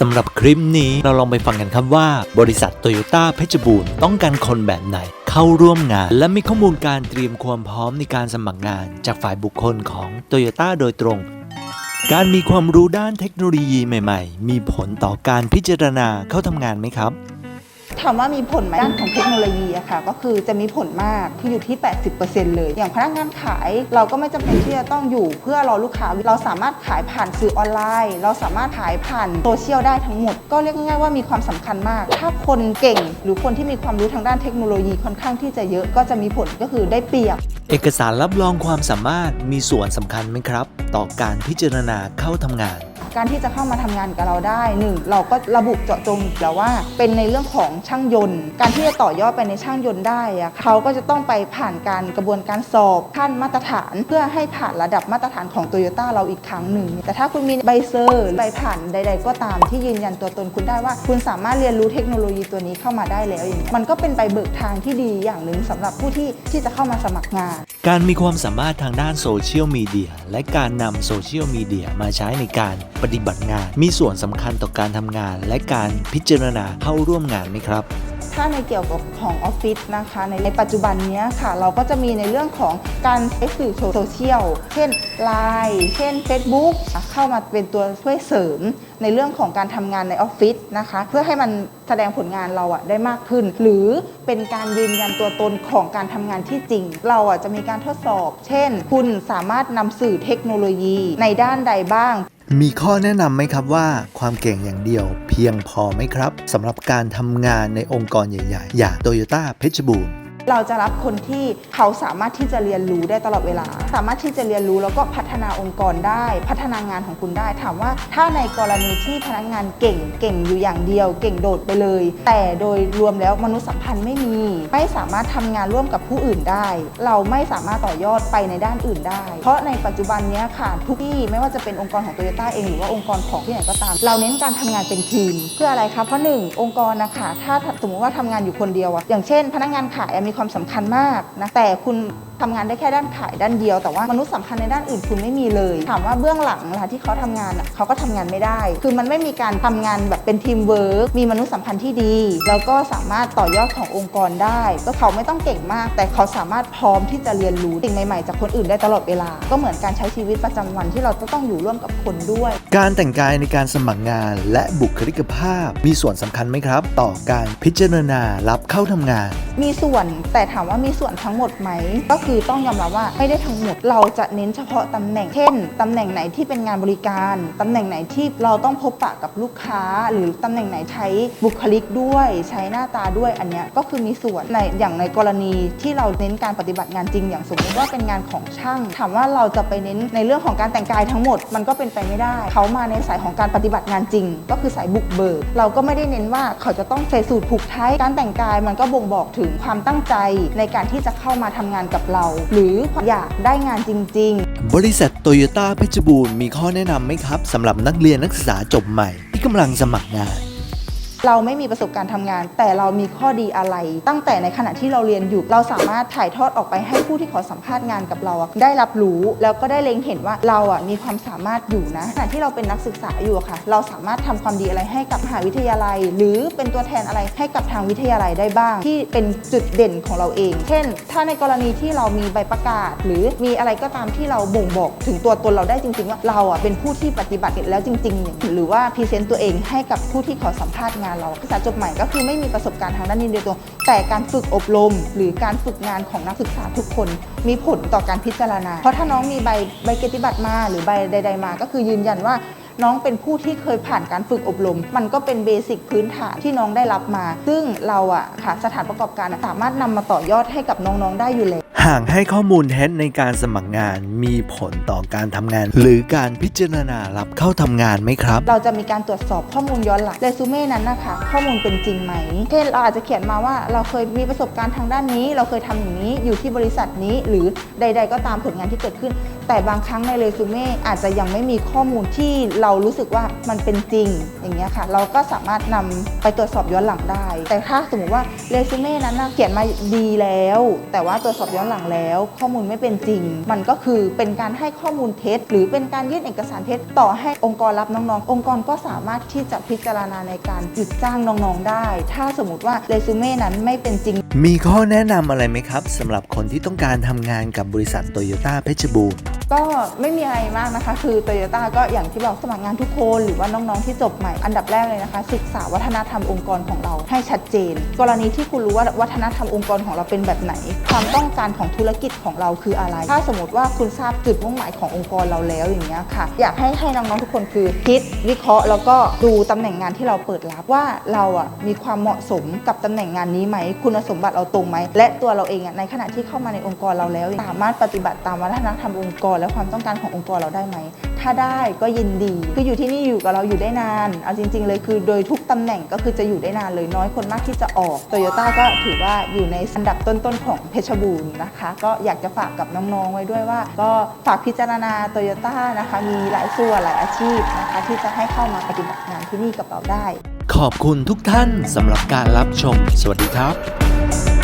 สำหรับคลิปนี้เราลองไปฟังกันครับว่า บริษัทโตโยต้าเพชรบูรณ์ต้องการคนแบบไหนเข้าร่วมงาน และมีข้อมูลการเตรียมความพร้อมในการสมัครงาน จากฝ่ายบุคคลของโตโยต้าโดยตรง การมีความรู้ด้านเทคโนโลยีใหม่ ๆ มีผลต่อการพิจารณาเข้าทำงานไหมครับ ถามว่ามีผลไหมด้านของเทคโนโลยีอะค่ะ ก็คือจะมีผลมากที่อยู่ที่ 80%เลย อย่างพนักงานขายเราก็ไม่จำเป็นที่จะต้องอยู่เพื่อรอลูกค้าเราสามารถขายผ่านสื่อออนไลน์ เราสามารถขายผ่านโซเชียลได้ทั้งหมด ก็เรียกง่ายๆว่ามีความสำคัญมาก ถ้าคนเก่งหรือคนที่มีความรู้ทางด้านเทคโนโลยีค่อนข้างที่จะเยอะก็จะมีผลก็คือได้เปรียบ เอกสารรับรองความสามารถมีส่วนสำคัญไหมครับ ต่อการพิจารณาเข้าทำงาน การที่จะเข้ามาทำงานกับเราได้หนึ่งเราก็ระบุเจาะจงแล้วว่า เป็นในเรื่องของช่างยนต์ การที่จะต่อยอดไปในช่างยนต์ได้อะเขาก็จะต้องไปผ่านการกระบวนการสอบขั้นมาตรฐาน เพื่อให้ผ่านระดับมาตรฐานของโตโยต้าเราอีกครั้งหนึ่งแต่ถ้าคุณมีใบเซอร์ใบผ่านใด ๆ ก็ตามที่ยืนยันตัวตนคุณได้ว่า คุณสามารถเรียนรู้เทคโนโลยีตัวนี้เข้ามาได้แล้วอย่างนี้ยมันก็เป็นใบเบิกทางที่ดีอย่างหนึ่งสำหรับผู้ที่ที่จะเข้ามาสมัครงาน การมีความสามารถทางด้านโซเชียลมีเดียและการนำโซเชียลมีเดียมาใช้ในการปฏิบัติงาน มีส่วนสำคัญต่อการทำงาน และการพิจารณาเข้าร่วมงานไหมครับ ถ้าในเกี่ยวกับของออฟฟิศนะคะ ในในปัจจุบันนี้ค่ะ เราก็จะมีในเรื่องของการใช้สื่อโซเชียล เช่น Line เช่น Facebook เข้ามาเป็นตัวช่วยเสริม ในเรื่องของการทำงานในออฟฟิศนะคะ เพื่อให้มันแสดงผลงานเราอะได้มากขึ้น หรือเป็นการยืนยันตัวตนของการทำงานที่จริง เราอะจะมีการทดสอบ เช่น คุณสามารถนำสื่อเทคโนโลยีในด้านใดบ้าง มีข้อแนะนำไหมครับว่าความเก่งอย่างเดียวเพียงพอไหมครับสำหรับการทำงานในองค์กรใหญ่ ๆ อย่างโตโยต้าเพชรบูรณ์ เราจะรับคนที่เขาสามารถที่จะเรียนรู้ได้ตลอดเวลา สามารถที่จะเรียนรู้แล้วก็พัฒนาองค์กรได้ พัฒนางานของคุณได้ ถามว่าถ้าในกรณีที่พนักงานเก่งเก่งอยู่อย่างเดียว เก่งโดดไปเลย แต่โดยรวมแล้วมนุษยสัมพันธ์ไม่มี ไม่สามารถทำงานร่วมกับผู้อื่นได้ เราไม่สามารถต่อยอดไปในด้านอื่นได้ เพราะในปัจจุบันนี้ค่ะทุกที่ไม่ว่าจะเป็นองค์กรของโตโยต้าเองหรือว่าองค์กรของที่ไหนก็ตาม เราเน้นการทำงานเป็นทีม เพื่ออะไรคะเพราะหนึ่งองค์กรนะคะถ้าสมมติว่าทำงานอยู่คนเดียวอะอย่างเช่น พนักงานขายมีความสำคัญมากนะแต่คุณทำงานได้แค่ด้านขายด้านเดียว แต่ว่ามนุษยสัมพันธ์ในด้านอื่นคุณไม่มีเลย ถามว่าเบื้องหลังเวลาที่เขาทำงานอะเขาก็ทำงานไม่ได้ คือมันไม่มีการทำงานแบบเป็นทีมเวิร์กมีมนุษยสัมพันธ์ที่ดี แล้วก็สามารถต่อยอดขององค์กรได้ ก็เขาไม่ต้องเก่งมาก แต่เขาสามารถพร้อมที่จะเรียนรู้สิ่งใหม่ๆ จากคนอื่นได้ตลอดเวลา ก็เหมือนการใช้ชีวิตประจำวันที่เราจะต้องอยู่ร่วมกับคนด้วย การแต่งกายในการสมัครงานและบุคลิกภาพ มีส่วนสำคัญไหมครับ ต่อการพิจารณารับเข้าทำงาน มีส่วนแต่ถามว่ามีส่วนทั้งหมดไหมก็คือต้องยอมรับว่าไม่ได้ทั้งหมดเราจะเน้นเฉพาะตำแหน่งเช่นตำแหน่งไหนที่เป็นงานบริการตำแหน่งไหนที่เราต้องพบปะกับลูกค้า หรือตำแหน่งไหนใช้บุคลิกด้วย ใช้หน้าตาด้วยอันเนี้ยก็คือมีส่วนในอย่างในกรณีที่เราเน้นการปฏิบัติงานจริง อย่างสมมติว่าเป็นงานของช่าง ถามว่าเราจะไปเน้นในเรื่องของการแต่งกายทั้งหมดมันก็เป็นไปไม่ได้ เขามาในสายของการปฏิบัติงานจริง ก็คือสายบุกเบิกเราก็ไม่ได้เน้นว่าเขาจะต้องใส่สูทผูกไทยการแต่งกายมันก็บ่งบอกถึงความตั้งใจในการที่จะเข้ามาทำงานกับเราหรืออยากได้งานจริง ๆ บริษัทโตโยต้าเพชรบูรณ์มีข้อแนะนำไหมครับสำหรับนักเรียนนักศึกษาจบใหม่ที่กำลังสมัครงาน เราไม่มีประสบการณ์ทำงาน แต่เรามีข้อดีอะไร ตั้งแต่ในขณะที่เราเรียนอยู่ เราสามารถถ่ายทอดออกไปให้ผู้ที่ขอสัมภาษณ์งานกับเราได้รับรู้แล้วก็ได้เล็งเห็นว่าเราอะมีความสามารถอยู่นะขณะที่เราเป็นนักศึกษาอยู่ค่ะ เราสามารถทำความดีอะไรให้กับมหาวิทยาลัย หรือเป็นตัวแทนอะไรให้กับทางวิทยาลัยได้บ้าง ที่เป็นจุดเด่นของเราเอง เช่น ถ้าในกรณีที่เรามีใบประกาศ หรือมีอะไรก็ตามที่เราบ่งบอกถึงตัวตนเราได้จริง ๆ ว่าเราอะเป็นผู้ที่ปฏิบัติแล้วจริง ๆ หรือว่าพรีเซนต์ตัวเองให้กับผู้ที่ขอสัมภาษณ์งานเราศึกษาจบใหม่ก็คือไม่มีประสบการณ์ทางด้านนี้โดยตรงแต่การฝึกอบรม หรือการฝึกงานของนักศึกษาทุกคน มีผลต่อการพิจารณา เพราะถ้าน้องมีใบใบเกียรติบัตรมาหรือใบใด ๆมา ก็คือยืนยันว่า น้องเป็นผู้ที่เคยผ่านการฝึกอบรม มันก็เป็นเบสิกพื้นฐานที่น้องได้รับมา ซึ่งเราอะค่ะสถานประกอบการอะสามารถนำมาต่อยอดให้กับน้องๆได้อยู่แล้วหากให้ข้อมูลเท็จในการสมัครงานมีผลต่อการทำงาน หรือการพิจารณารับเข้าทำงานไหมครับ เราจะมีการตรวจสอบข้อมูลย้อนหลังเรซูเม่นั้นนะคะข้อมูลเป็นจริงไหมเช่นเราอาจจะเขียนมาว่าเราเคยมีประสบการณ์ทางด้านนี้ เราเคยทำอย่างนี้อยู่ที่บริษัทนี้หรือใด ๆ ก็ตามผลงานที่เกิดขึ้น แต่บางครั้งในเรซูเม่อาจจะยังไม่มีข้อมูลที่เรารู้สึกว่ามันเป็นจริงอย่างเงี้ยค่ะ เราก็สามารถนำไปตรวจสอบย้อนหลังได้ แต่ถ้าสมมติว่าเรซูเม่นั้นเขียนมาดีแล้ว แต่ว่าตรวจสอบย้อนหลังแล้ว ข้อมูลไม่เป็นจริง มันก็คือเป็นการให้ข้อมูลเท็จ หรือเป็นการยื่นเอกสารเท็จต่อให้องค์กรรับน้องๆ องค์กรก็สามารถที่จะพิจารณาในการหยุดจ้างน้องๆ ได้ ถ้าสมมติว่าเรซูเม่นั้นไม่เป็นจริง มีข้อแนะนำอะไรไหมครับสำหรับคนที่ต้องการทำงานกับบริษัทโตโยต้าเพชรบูรณ์ ก็ไม่มีอะไรมากนะคะ คือโตโยต้าก็อย่างที่บอกสมัครงานทุกคนหรือว่าน้องๆที่จบใหม่ อันดับแรกเลยนะคะ ศึกษาวัฒนธรรมองค์กรของเราให้ชัดเจน กรณีที่คุณรู้ว่าวัฒนธรรมองค์กรของเราเป็นแบบไหน ความต้องการของธุรกิจของเราคืออะไร ถ้าสมมติว่าคุณทราบจุดมุ่งหมายขององค์กรเราแล้วอย่างเงี้ยค่ะ อยากให้ให้น้องๆทุกคนคือคิดวิเคราะห์ แล้วก็ดูตำแหน่งงานที่เราเปิดรับว่าเราอะมีความเหมาะสมกับตำแหน่งงานนี้ไหมคุณสมบัติเราตรงไหมและตัวเราเองอะในขณะที่เข้ามาในองค์กรเราแล้วสามารถปฏิบัติตามวัฒนธรรมองค์กรรและความต้องการขององค์กรเราได้ไหม ถ้าได้ก็ยินดี คืออยู่ที่นี่อยู่กับเราอยู่ได้นาน เอาจริง ๆ เลยคือโดยทุกตำแหน่งก็คือจะอยู่ได้นานเลยน้อยคนมากที่จะออกโตโยต้าก็ถือว่าอยู่ในอันดับต้นๆของเพชรบูรณ์นะคะ ก็อยากจะฝากกับน้องๆไว้ด้วยว่า ก็ฝากพิจารณาโตโยต้านะคะมีหลายส่วนหลายอาชีพนะคะที่จะให้เข้ามาปฏิบัติงานที่นี่กับเราได้ ขอบคุณทุกท่านสำหรับการรับชม สวัสดีครับ